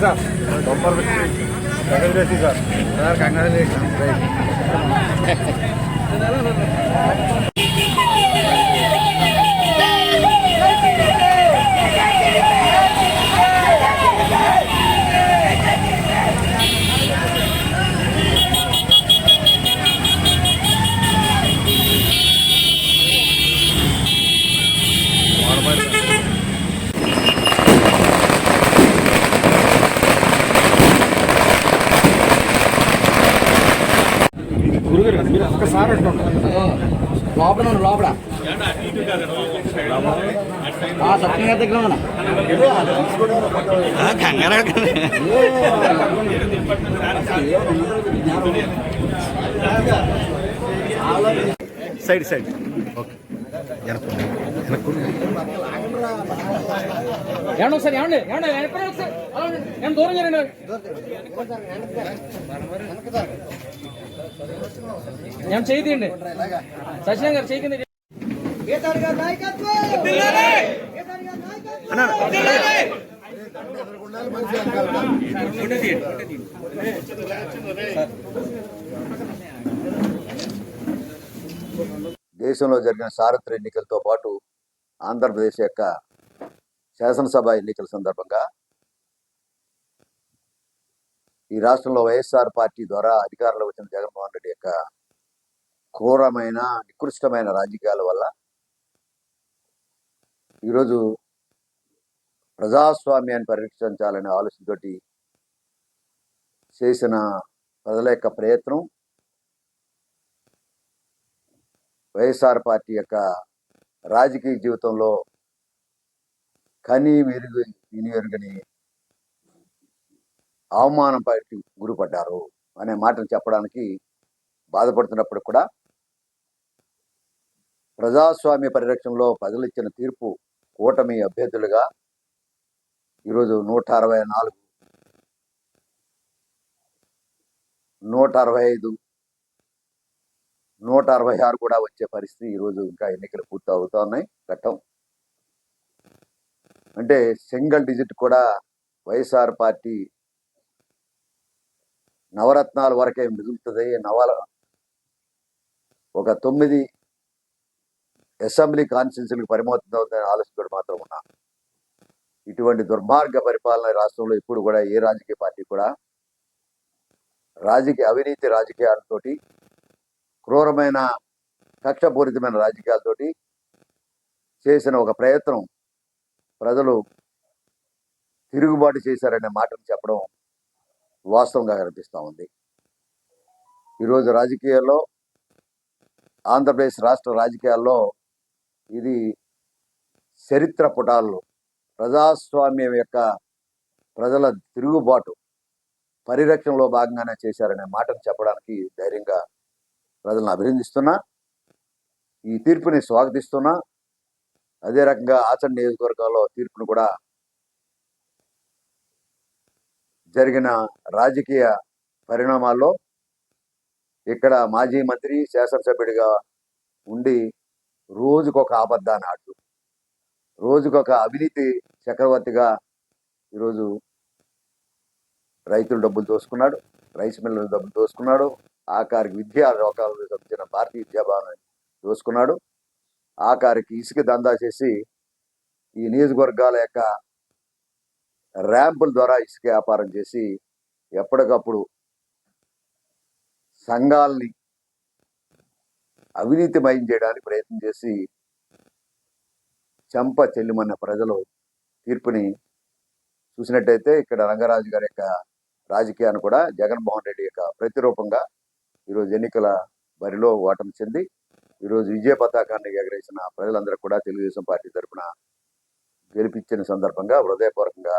त्याचा शंभर रुपये सर कांगण्याचा మీరు ఒక్కసారి అంటున్నారు లోపల ఉండు, లోపల ఆ, సత్యం గారి దగ్గర ఉన్నా సైడ్ సైడ్ ఓకే ఏమండి ఒకసారి ఏమండి? ఏమండి? వెనక్కి ఒకసారి? దూరం జరండి ఏం చేయి తీయండి. సత్యనారాయణ గారు చేయి కింద దేశంలో జరిగిన సార్వత్రిక ఎన్నికలతో పాటు ఆంధ్రప్రదేశ్ యొక్క శాసనసభ ఎన్నికల సందర్భంగా ఈ రాష్ట్రంలో వైఎస్ఆర్ పార్టీ ద్వారా అధికారంలో వచ్చిన జగన్మోహన్ రెడ్డి యొక్క ఘోరమైన నికృష్టమైన రాజకీయాల వల్ల ఈరోజు ప్రజాస్వామ్యాన్ని పరిరక్షించాలనే ఆలోచనతోటి చేసిన ప్రజల యొక్క ప్రయత్నం వైఎస్ఆర్ పార్టీ యొక్క రాజకీయ జీవితంలో కని మెరుగు వినియోగని అవమానం గురిపడ్డారు అనే మాటను చెప్పడానికి బాధపడుతున్నప్పుడు కూడా ప్రజాస్వామ్య పరిరక్షణలో ప్రజలు ఇచ్చిన తీర్పు కూటమి అభ్యర్థులుగా ఈరోజు నూట అరవై నాలుగు నూట అరవై ఐదు నూట అరవై ఆరు కూడా వచ్చే పరిస్థితి ఈరోజు ఇంకా ఎన్నికలు పూర్తి అవుతా ఉన్నాయి. ఘట్టం అంటే సింగిల్ డిజిట్ కూడా వైఎస్ఆర్ పార్టీ నవరత్నాల వరకే మిగులుతుంది. నవల ఒక తొమ్మిది అసెంబ్లీ కాన్స్టిట్యూన్సీలకు పరిమితం అవుతుందని ఆలోచన మాత్రం ఉన్నా. ఇటువంటి దుర్మార్గ పరిపాలన రాష్ట్రంలో ఇప్పుడు కూడా ఏ రాజకీయ పార్టీ కూడా రాజకీయ అవినీతి రాజకీయాలతోటి క్రూరమైన కక్షపూరితమైన రాజకీయాలతోటి చేసిన ఒక ప్రయత్నం ప్రజలు తిరుగుబాటు చేశారనే మాటను చెప్పడం వాస్తవంగా కనిపిస్తూ ఉంది. ఈరోజు రాజకీయాల్లో ఆంధ్రప్రదేశ్ రాష్ట్ర రాజకీయాల్లో ఇది చరిత్ర పుటాల్లో ప్రజాస్వామ్యం యొక్క ప్రజల తిరుగుబాటు పరిరక్షణలో భాగంగానే చేశారనే మాటను చెప్పడానికి ధైర్యంగా ప్రజలను అభినందిస్తున్నా ఈ తీర్పుని స్వాగతిస్తున్నా అదే రకంగా ఆచరణ నియోజకవర్గాల్లో తీర్పును కూడా జరిగిన రాజకీయ పరిణామాల్లో ఇక్కడ మాజీ మంత్రి శాసనసభ్యుడిగా ఉండి రోజుకొక అబద్ధాన్ని ఆడు రోజుకొక అవినీతి చక్రవర్తిగా ఈరోజు రైతులు డబ్బులు దోసుకున్నాడు రైస్ మిల్లుల డబ్బులు దోసుకున్నాడు ఆఖరికి విద్యా లోకాలకు సంబంధించిన భారతీయ విద్యాభవన్ దోసుకున్నాడు. ఆఖరికి ఇసుక దందా చేసి ఈ నియోజకవర్గాల యొక్క ర్యాంపుల ద్వారా ఇసుక వ్యాపారం చేసి ఎప్పటికప్పుడు సంఘాలని అవినీతిమయం చేయడానికి ప్రయత్నం చేసి చంప చెల్లిమన్న ప్రజలు తీర్పుని చూసినట్టయితే ఇక్కడ రంగరాజు గారి యొక్క రాజకీయాన్ని కూడా జగన్మోహన్ రెడ్డి యొక్క ప్రతిరూపంగా ఈరోజు ఎన్నికల బరిలో ఓటమి చెంది ఈరోజు విజయ పతాకాన్ని ఎగరేసిన ప్రజలందరూ కూడా తెలుగుదేశం పార్టీ తరఫున గెలిపించిన సందర్భంగా హృదయపూర్వకంగా